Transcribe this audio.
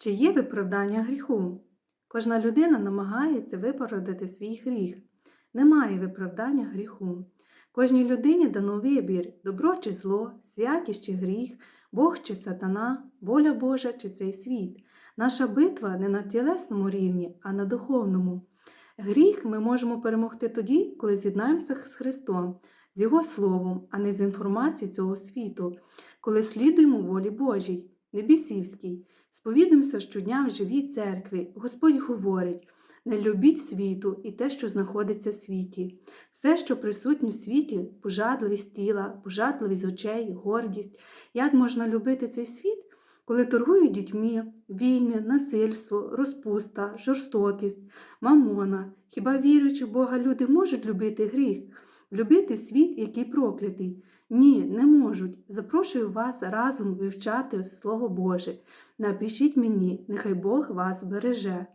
Чи є виправдання гріху? Кожна людина намагається виправдати свій гріх. Немає виправдання гріху. Кожній людині дано вибір добро чи зло, святість чи гріх, Бог чи сатана, воля Божа чи цей світ. Наша битва не на тілесному рівні, а на духовному. Гріх ми можемо перемогти тоді, коли з'єднаємося з Христом, з Його Словом, а не з інформацією цього світу, коли слідуємо волі Божій, небісівській. Сповідуємося щодня в живій церкві. Господь говорить: не любіть світу і те, що знаходиться в світі. Все, що присутнє в світі, пожадливість тіла, пожадливість очей, гордість. Як можна любити цей світ, коли торгують дітьми, війни, насильство, розпуста, жорстокість, мамона? Хіба віруючи в Бога люди можуть любити гріх, любити світ, який проклятий? Ні, не можуть. Запрошую вас разом вивчати Слово Боже. Напишіть мені, нехай Бог вас береже.